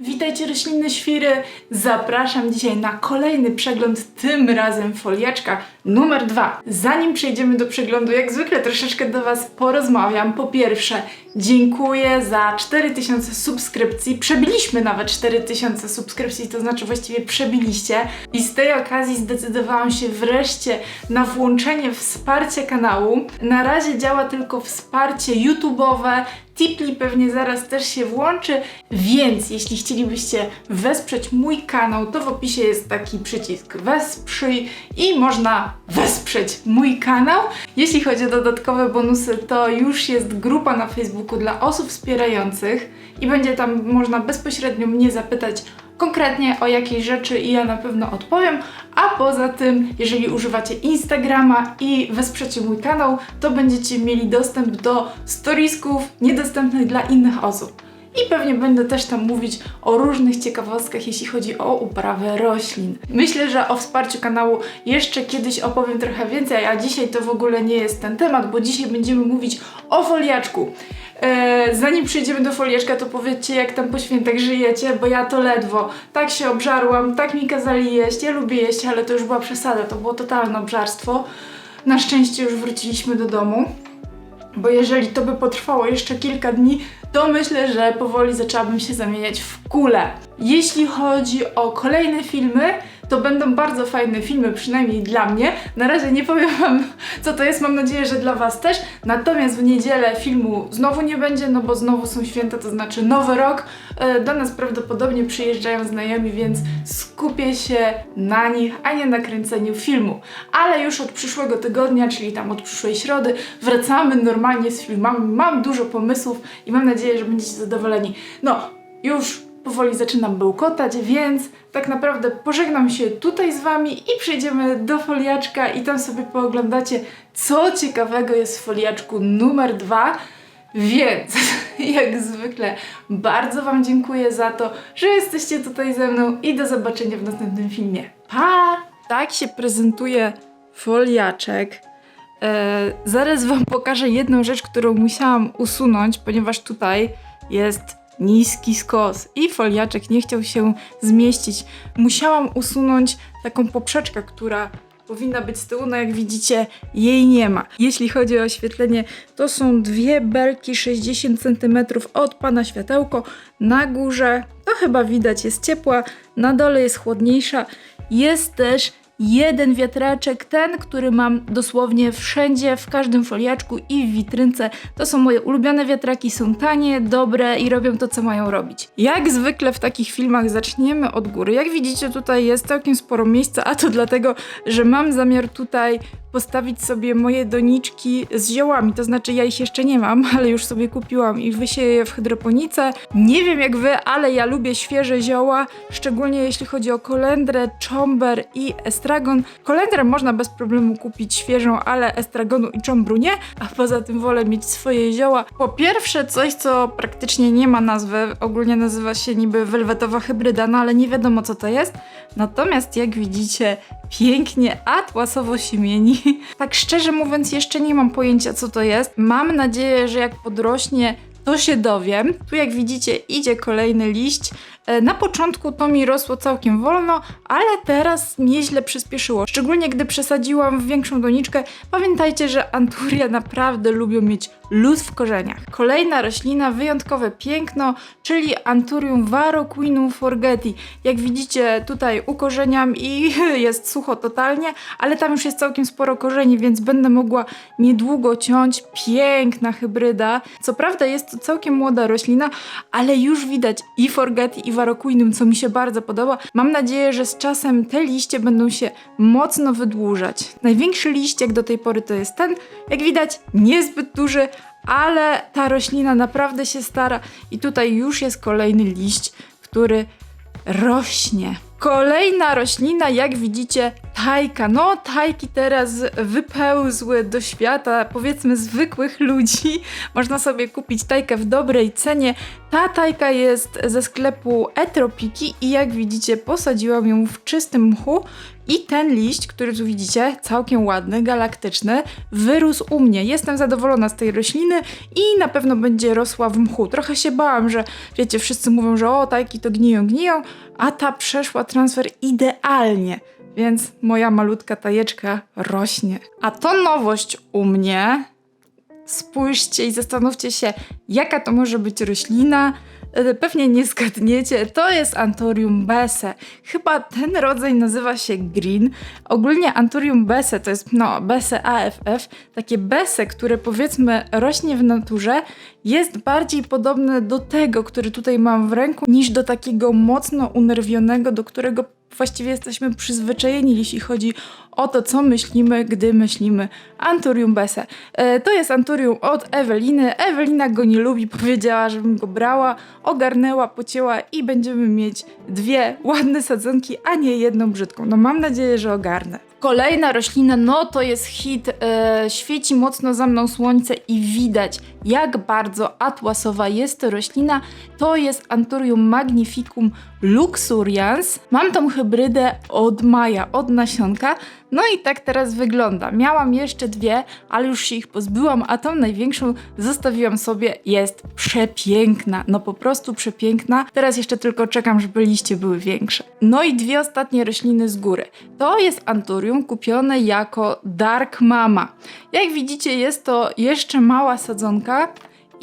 Witajcie roślinne świry! Zapraszam dzisiaj na kolejny przegląd, tym razem foliaczka numer dwa. Zanim przejdziemy do przeglądu, jak zwykle troszeczkę do Was porozmawiam. Po pierwsze, dziękuję za 4000 subskrypcji. Przebiliśmy nawet 4000 subskrypcji, to znaczy właściwie przebiliście. I z tej okazji zdecydowałam się wreszcie na włączenie wsparcia kanału. Na razie działa tylko wsparcie YouTube'owe, Tipli pewnie zaraz też się włączy, więc jeśli chcielibyście wesprzeć mój kanał, to w opisie jest taki przycisk wesprzyj i można wesprzeć mój kanał. Jeśli chodzi o dodatkowe bonusy, to już jest grupa na Facebooku dla osób wspierających i będzie tam można bezpośrednio mnie zapytać konkretnie o jakieś rzeczy i ja na pewno odpowiem. A poza tym, jeżeli używacie Instagrama i wesprzecie mój kanał, to będziecie mieli dostęp do storiesków niedostępnych dla innych osób. I pewnie będę też tam mówić o różnych ciekawostkach, jeśli chodzi o uprawę roślin. Myślę, że o wsparciu kanału jeszcze kiedyś opowiem trochę więcej, a dzisiaj to w ogóle nie jest ten temat, bo dzisiaj będziemy mówić o foliaczku. Eee, zanim przejdziemy do folieczka, to powiedzcie, jak tam po świętach żyjecie, bo ja to ledwo. Tak się obżarłam, tak mi kazali jeść. Ja lubię jeść, ale to już była przesada, to było totalne obżarstwo. Na szczęście już wróciliśmy do domu, bo jeżeli to by potrwało jeszcze kilka dni, to myślę, że powoli zaczęłabym się zamieniać w kulę. Jeśli chodzi o kolejne filmy, to będą bardzo fajne filmy, przynajmniej dla mnie. Na razie nie powiem Wam, co to jest, mam nadzieję, że dla Was też. Natomiast w niedzielę filmu znowu nie będzie, no bo znowu są święta, to znaczy nowy rok. E, Do nas prawdopodobnie przyjeżdżają znajomi, więc skupię się na nich, a nie na kręceniu filmu. Ale już od przyszłego tygodnia, czyli tam od przyszłej środy, wracamy normalnie z filmami. Mam dużo pomysłów i mam nadzieję, że będziecie zadowoleni. No, już powoli zaczynam bełkotać, więc tak naprawdę pożegnam się tutaj z Wami i przejdziemy do foliaczka i tam sobie pooglądacie, co ciekawego jest w foliaczku numer dwa. Więc, jak zwykle, bardzo Wam dziękuję za to, że jesteście tutaj ze mną i do zobaczenia w następnym filmie. Pa! Tak się prezentuje foliaczek. E, zaraz Wam pokażę jedną rzecz, którą musiałam usunąć, ponieważ tutaj jest niski skos i foliaczek nie chciał się zmieścić. Musiałam usunąć taką poprzeczkę, która powinna być z tyłu, no jak widzicie jej nie ma. Jeśli chodzi o oświetlenie, to są dwie belki 60 cm od pana światełko. Na górze to chyba widać jest ciepła, na dole jest chłodniejsza. Jest też jeden wiatraczek, ten, który mam dosłownie wszędzie, w każdym foliaczku i w witrynce. To są moje ulubione wiatraki, są tanie, dobre i robią to, co mają robić. Jak zwykle w takich filmach zaczniemy od góry. Jak widzicie, tutaj jest całkiem sporo miejsca, a to dlatego, że mam zamiar tutaj postawić sobie moje doniczki z ziołami. To znaczy, ja ich jeszcze nie mam, ale już sobie kupiłam i wysieję je w hydroponice. Nie wiem jak wy, ale ja lubię świeże zioła, szczególnie jeśli chodzi o kolendrę, czomber i estragon. Kolendrę można bez problemu kupić świeżą, ale estragonu i czombru nie, a poza tym wolę mieć swoje zioła. Po pierwsze, coś, co praktycznie nie ma nazwy, ogólnie nazywa się niby welwetowa hybryda, no ale nie wiadomo co to jest. Natomiast jak widzicie, pięknie atłasowo się mieni. Tak szczerze mówiąc, jeszcze nie mam pojęcia co to jest. Mam nadzieję, że jak podrośnie, to się dowiem. Tu jak widzicie idzie kolejny liść. E, Na początku to mi rosło całkiem wolno, ale teraz nieźle przyspieszyło. Szczególnie gdy przesadziłam w większą doniczkę. Pamiętajcie, że anturia naprawdę lubią mieć luz w korzeniach. Kolejna roślina, wyjątkowe piękno, czyli Anturium varroquinum forgeti. Jak widzicie tutaj ukorzeniam i jest sucho totalnie, ale tam już jest całkiem sporo korzeni, więc będę mogła niedługo ciąć. Piękna hybryda. Co prawda jest to całkiem młoda roślina, ale już widać i forgeti i varroquinum, co mi się bardzo podoba. Mam nadzieję, że z czasem te liście będą się mocno wydłużać. Największy liść jak do tej pory to jest ten. Jak widać niezbyt duży, ale ta roślina naprawdę się stara i tutaj już jest kolejny liść, który rośnie. Kolejna roślina, jak widzicie, tajka. No, tajki teraz wypełzły do świata, powiedzmy, zwykłych ludzi. Można sobie kupić tajkę w dobrej cenie. Ta tajka jest ze sklepu Etropiki i jak widzicie, posadziłam ją w czystym mchu. I ten liść, który tu widzicie, całkiem ładny, galaktyczny, wyrósł u mnie. Jestem zadowolona z tej rośliny i na pewno będzie rosła w mchu. Trochę się bałam, że wiecie, wszyscy mówią, że o, tajki to gniją, gniją, a ta przeszła transfer idealnie. Więc moja malutka tajeczka rośnie. A to nowość u mnie. Spójrzcie i zastanówcie się, jaka to może być roślina. E, Pewnie nie zgadniecie, to jest Anthurium bese. Chyba ten rodzaj nazywa się green. Ogólnie Anthurium bese to jest, no, bese AFF. Takie bese, które powiedzmy rośnie w naturze, jest bardziej podobne do tego, który tutaj mam w ręku, niż do takiego mocno unerwionego, do którego właściwie jesteśmy przyzwyczajeni, jeśli chodzi o to, co myślimy, gdy myślimy Anturium Bese. E, to jest Anturium od Eweliny. Ewelina go nie lubi, powiedziała, żebym go brała, ogarnęła, pocięła i będziemy mieć dwie ładne sadzonki, a nie jedną brzydką. No mam nadzieję, że ogarnę. Kolejna roślina, no to jest hit. E, świeci mocno za mną słońce i widać, jak bardzo atłasowa jest to roślina. To jest Anthurium magnificum luxurians. Mam tą hybrydę od maja, od nasionka. No i tak teraz wygląda. Miałam jeszcze dwie, ale już się ich pozbyłam, a tą największą zostawiłam sobie. Jest przepiękna, no po prostu przepiękna. Teraz jeszcze tylko czekam, żeby liście były większe. No i dwie ostatnie rośliny z góry. To jest Anthurium kupione jako Dark Mama. Jak widzicie, jest to jeszcze mała sadzonka.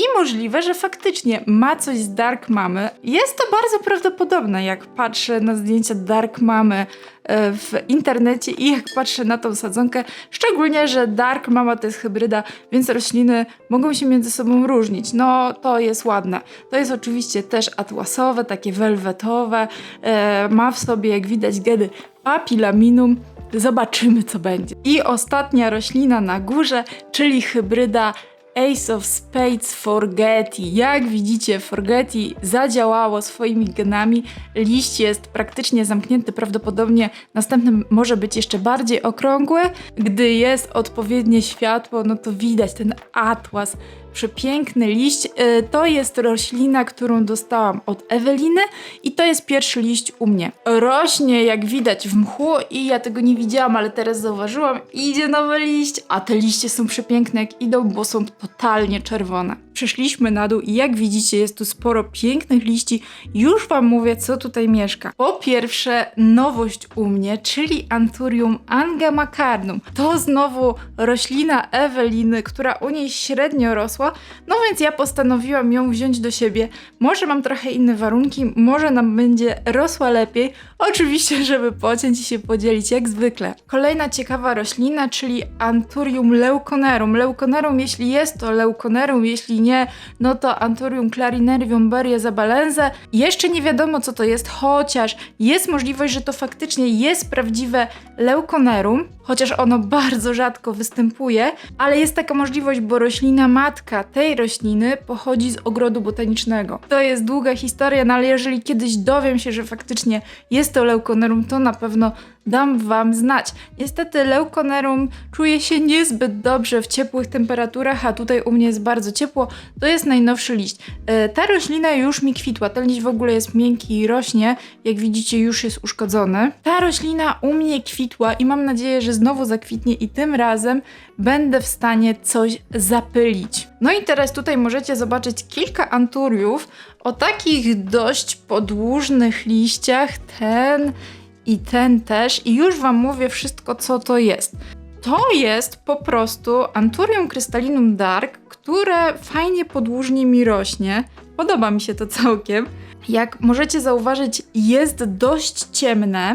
I możliwe, że faktycznie ma coś z Dark Mamy. Jest to bardzo prawdopodobne, jak patrzę na zdjęcia Dark Mamy e, w internecie i jak patrzę na tą sadzonkę. Szczególnie, że Dark Mama to jest hybryda, więc rośliny mogą się między sobą różnić. No, to jest ładne. To jest oczywiście też atłasowe, takie welwetowe. E, ma w sobie, jak widać, gedy papilaminum. Zobaczymy, co będzie. I ostatnia roślina na górze, czyli hybryda Ace of Spades Forgeti. Jak widzicie, Forgeti zadziałało swoimi genami. Liść jest praktycznie zamknięty, prawdopodobnie następny może być jeszcze bardziej okrągły. Gdy jest odpowiednie światło, no to widać ten atlas. Przepiękny liść. E, To jest roślina, którą dostałam od Eweliny i to jest pierwszy liść u mnie. Rośnie, jak widać, w mchu i ja tego nie widziałam, ale teraz zauważyłam. Idzie nowy liść, a te liście są przepiękne jak idą, bo są totalnie czerwone. Przeszliśmy na dół i jak widzicie jest tu sporo pięknych liści. Już wam mówię, co tutaj mieszka. Po pierwsze, nowość u mnie, czyli Anthurium angamacarnum. To znowu roślina Eweliny, która u niej średnio rosła, no więc ja postanowiłam ją wziąć do siebie. Może mam trochę inne warunki, może nam będzie rosła lepiej. Oczywiście, żeby pociąć i się podzielić, jak zwykle. Kolejna ciekawa roślina, czyli Anthurium leuconerum. Leuconerum, jeśli jest to leuconerum, jeśli nie, no to Anthurium clarinervium berie zabalense. Jeszcze nie wiadomo, co to jest, chociaż jest możliwość, że to faktycznie jest prawdziwe leuconerum, chociaż ono bardzo rzadko występuje, ale jest taka możliwość, bo roślina matka tej rośliny pochodzi z ogrodu botanicznego. To jest długa historia, no ale jeżeli kiedyś dowiem się, że faktycznie jest to leuconerum, to na pewno dam wam znać. Niestety leuconerum czuje się niezbyt dobrze w ciepłych temperaturach, a tutaj u mnie jest bardzo ciepło. To jest najnowszy liść. E, ta roślina już mi kwitła. Ten liść w ogóle jest miękki i rośnie. Jak widzicie, już jest uszkodzony. Ta roślina u mnie kwitła i mam nadzieję, że znowu zakwitnie i tym razem będę w stanie coś zapylić. No i teraz tutaj możecie zobaczyć kilka anturiów o takich dość podłużnych liściach. Ten i ten też. I już Wam mówię wszystko, co to jest. To jest po prostu Anthurium crystallinum dark, które fajnie podłużnie mi rośnie. Podoba mi się to całkiem. Jak możecie zauważyć, jest dość ciemne,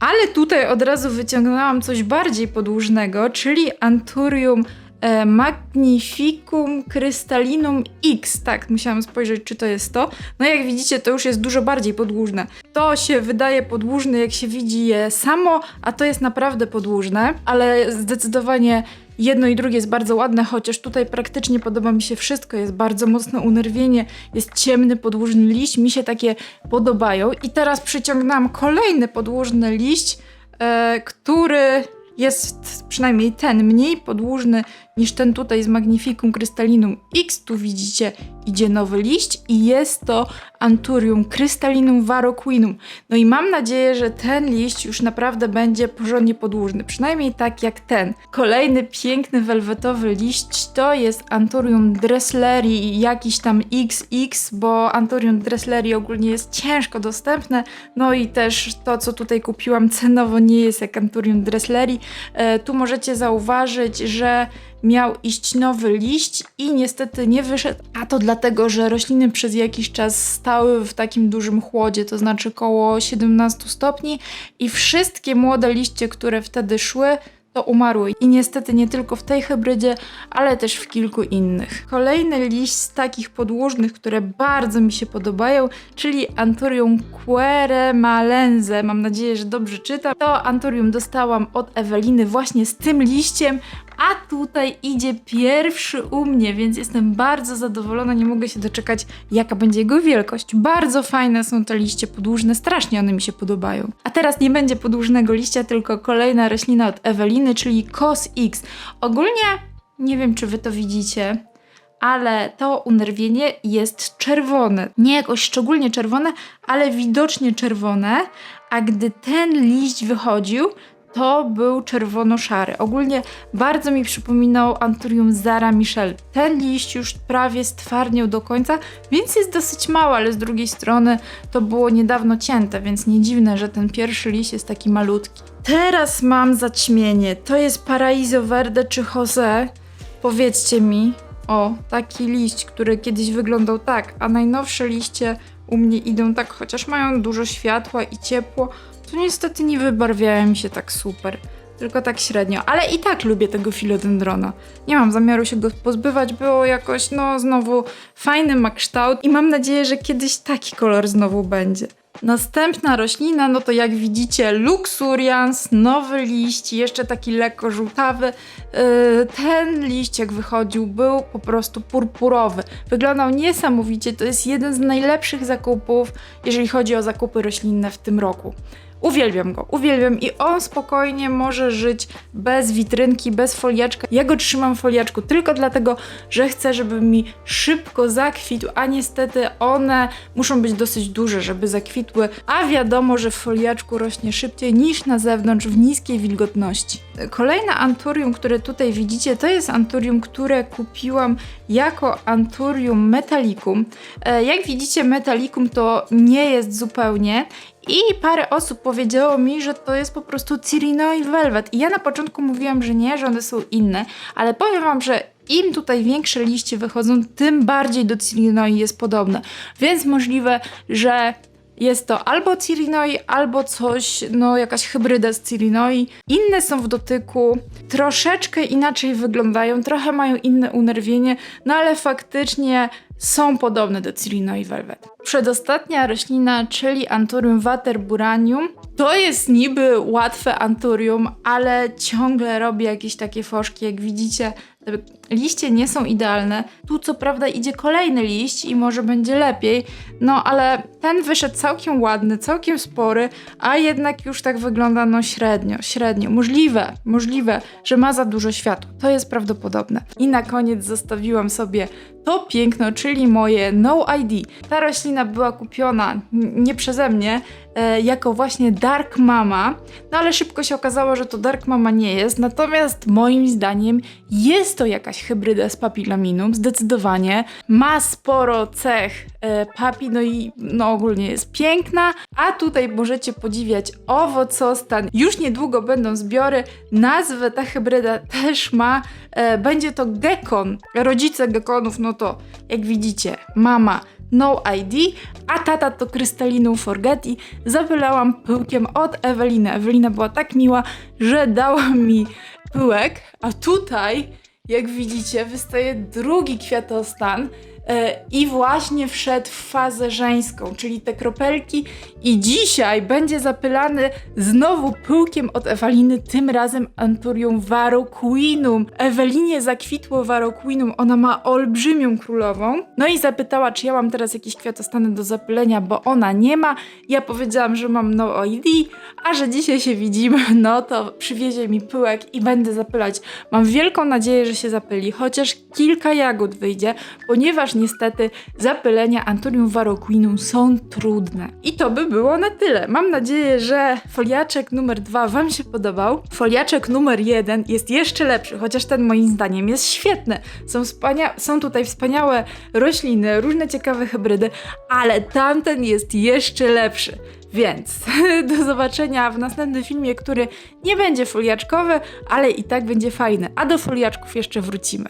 ale tutaj od razu wyciągnęłam coś bardziej podłużnego, czyli Anthurium e, Magnificum Crystallinum X. Tak, musiałam spojrzeć, czy to jest to. No jak widzicie, to już jest dużo bardziej podłużne. To się wydaje podłużne, jak się widzi je samo, a to jest naprawdę podłużne, ale zdecydowanie jedno i drugie jest bardzo ładne, chociaż tutaj praktycznie podoba mi się wszystko. Jest bardzo mocne unerwienie, jest ciemny, podłużny liść, mi się takie podobają. I teraz przyciągnęłam kolejny podłużny liść, e, który jest przynajmniej ten mniej podłużny niż ten tutaj z Magnificum Crystallinum X. Tu widzicie idzie nowy liść i jest to Anturium Crystallinum Varroquinum. No i mam nadzieję, że ten liść już naprawdę będzie porządnie podłużny, przynajmniej tak jak ten. Kolejny piękny welwetowy liść to jest Anturium Dressleri jakiś tam XX, bo Anturium Dressleri ogólnie jest ciężko dostępne, no i też to, co tutaj kupiłam cenowo nie jest jak Anturium Dressleri. E, tu możecie zauważyć, że miał iść nowy liść i niestety nie wyszedł, a to dlatego, że rośliny przez jakiś czas stały w takim dużym chłodzie, to znaczy koło 17 stopni i wszystkie młode liście, które wtedy szły, to umarły. I niestety nie tylko w tej hybrydzie, ale też w kilku innych. Kolejny liść z takich podłużnych, które bardzo mi się podobają, czyli Anturium queremalense. Mam nadzieję, że dobrze czytam. To Anturium dostałam od Eweliny właśnie z tym liściem, a tutaj idzie pierwszy u mnie, więc jestem bardzo zadowolona. Nie mogę się doczekać, jaka będzie jego wielkość. Bardzo fajne są te liście podłużne, strasznie one mi się podobają. A teraz nie będzie podłużnego liścia, tylko kolejna roślina od Eweliny, czyli Cos X. Ogólnie nie wiem, czy wy to widzicie, ale to unerwienie jest czerwone. Nie jakoś szczególnie czerwone, ale widocznie czerwone. A gdy ten liść wychodził, to był czerwono-szary. Ogólnie bardzo mi przypominał Anturium Zara Michel. Ten liść już prawie stwarniał do końca, więc jest dosyć mały, ale z drugiej strony to było niedawno cięte, więc nie dziwne, że ten pierwszy liść jest taki malutki. Teraz mam zaćmienie. To jest Paraiso Verde czy Jose? Powiedzcie mi. O, taki liść, który kiedyś wyglądał tak, a najnowsze liście u mnie idą tak, chociaż mają dużo światła i ciepło, to niestety nie wybarwiają mi się tak super. Tylko tak średnio, ale i tak lubię tego filodendrona. Nie mam zamiaru się go pozbywać, bo jakoś, no, znowu fajny ma kształt i mam nadzieję, że kiedyś taki kolor znowu będzie. Następna roślina, no to jak widzicie, Luxurians, nowy liść, jeszcze taki lekko żółtawy. Yy, ten liść jak wychodził był po prostu purpurowy. Wyglądał niesamowicie, to jest jeden z najlepszych zakupów, jeżeli chodzi o zakupy roślinne w tym roku. Uwielbiam go, uwielbiam i on spokojnie może żyć bez witrynki, bez foliaczka. Ja go trzymam w foliaczku tylko dlatego, że chcę, żeby mi szybko zakwitł, a niestety one muszą być dosyć duże, żeby zakwitły, a wiadomo, że w foliaczku rośnie szybciej niż na zewnątrz w niskiej wilgotności. Kolejne anturium, które tutaj widzicie, to jest anturium, które kupiłam jako anturium metallicum. E, Jak widzicie, metallicum to nie jest zupełnie i parę osób powiedziało mi, że to jest po prostu Cirinoi Velvet. I ja na początku mówiłam, że nie, że one są inne, ale powiem wam, że im tutaj większe liście wychodzą, tym bardziej do Cirinoi jest podobne. Więc możliwe, że jest to albo Cirinoi, albo coś, no jakaś hybryda z Cirinoi. Inne są w dotyku, troszeczkę inaczej wyglądają, trochę mają inne unerwienie, no ale faktycznie są podobne do Cirinoi Velvet. Przedostatnia roślina, czyli Anturium waterburanium, to jest niby łatwe anturium, ale ciągle robi jakieś takie foszki, jak widzicie. Liście nie są idealne. Tu co prawda idzie kolejny liść i może będzie lepiej, no ale ten wyszedł całkiem ładny, całkiem spory, a jednak już tak wygląda no średnio, średnio. Możliwe, możliwe, że ma za dużo światła. To jest prawdopodobne. I na koniec zostawiłam sobie to piękno, czyli moje No ID. Ta roślina była kupiona nie przeze mnie, e, jako właśnie Dark Mama, no ale szybko się okazało, że to Dark Mama nie jest, natomiast moim zdaniem jest to jakaś hybryda z Papilaminum, zdecydowanie. Ma sporo cech e, papi, no i no ogólnie jest piękna, a tutaj możecie podziwiać owocostan. Już niedługo będą zbiory, nazwę ta hybryda też ma, e, będzie to gekon. Rodzice gekonów, no to jak widzicie, mama no ID, a tata to Krystalinum Forgeti. Zapylałam pyłkiem od Eweliny. Ewelina była tak miła, że dała mi pyłek, a tutaj, jak widzicie, wystaje drugi kwiatostan. E, i właśnie wszedł w fazę żeńską, czyli te kropelki i dzisiaj będzie zapylany znowu pyłkiem od Eweliny, tym razem Anturium Varroquinum. Ewelinie zakwitło Varroquinum, ona ma olbrzymią królową. No i zapytała, czy ja mam teraz jakieś kwiatostany do zapylenia, bo ona nie ma. Ja powiedziałam, że mam no ID, a że dzisiaj się widzimy, no to przywiezie mi pyłek i będę zapylać. Mam wielką nadzieję, że się zapyli, chociaż kilka jagód wyjdzie, ponieważ niestety zapylenia Anturium Varroquinum są trudne. I to by było na tyle. Mam nadzieję, że foliaczek numer dwa Wam się podobał. Foliaczek numer jeden jest jeszcze lepszy, chociaż ten moim zdaniem jest świetny. Są, wspania- są tutaj wspaniałe rośliny, różne ciekawe hybrydy, ale tamten jest jeszcze lepszy. Więc do zobaczenia w następnym filmie, który nie będzie foliaczkowy, ale i tak będzie fajny. A do foliaczków jeszcze wrócimy.